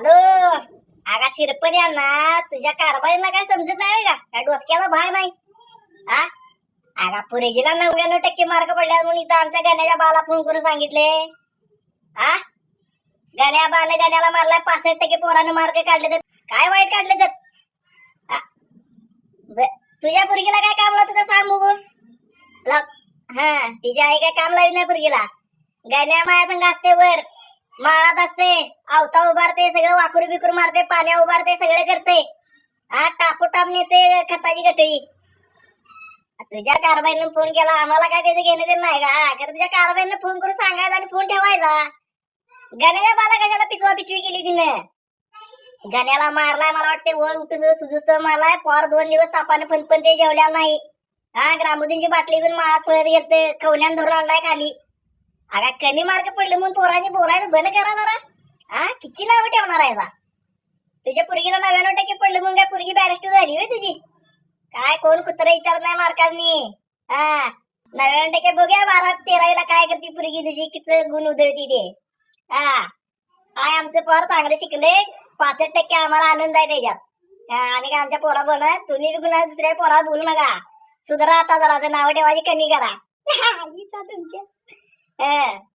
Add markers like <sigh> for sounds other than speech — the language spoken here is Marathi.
हॅलो? आगा शिरपण यांना तुझ्या कारभारीला काय समजत नाही का? काय डोसक्याला भाय नाही. हा आगा पुरेगीला नव्याण्णव टक्के मार्क पडल्या म्हणून इथं आमच्या गाण्याच्या बाला फोन करून सांगितले. हा गाण्या बाने गाण्याला मारलाय पासष्ट टक्के पोराने मार्क काढले तर काय वाईट काढले तर? तुझ्या पुरगीला काय काम लावतं का सांग बघू. हा तिची आई काय काम लावत नाही पुरगीला. गाण्या माया संघ असते वर. माळात असते. आवता उभारते सगळं वाकुर बिकुर मारते पाण्या उभारते सगळं करते. हा टापोटाप नेते खताची गटळी तुझ्या कारबाईनं फोन केला आम्हाला काय त्याचं घेणं देणं नाही का? कारण तुझ्या कारभाईनं फोन करून सांगायचा आणि फोन ठेवायचा. गण्याच्या बाला कशाला पिचवा पिचवी केली तिनं? गण्याला मारलाय मला वाटते वर उठून सुजुस्त मारलाय. फार दोन दिवस तापाने फनपण ते जेवल्या नाही. हा ग्रामोदींची बाटली घेऊन माळात पळत गेलते. खवण्यान धरून आणलाय खाली. अगा कमी मार्क पडले म्हणून पोरांनी बोलायचं बंद करा जरा. हा किती नावं ठेवणार आहे बा? तुझ्या पुरगीला नव्याण्णव टक्के पडले म्हणून काय पुरगी बॅरिस्टर झाली होय तुझी? काय कोण कुत्र विचारत नाही मार्कांनी? हा नव्याण्णव टक्के बघूया बारा तेरावीला काय करते पुरगी तुझी किती गुण उधळती ते. हा काय आमचं पोर चांगले शिकले पासष्ट टक्के आम्हाला आनंद आहे त्याच्यात. आणि आम्ही काय आमच्या पोरा बोलणार? तुम्ही गुन्हा दुसऱ्या पोरा बोलू नका. सुधरा आता जरा नाव ठेवायची कमी करा. <laughs> तुमच्या 哦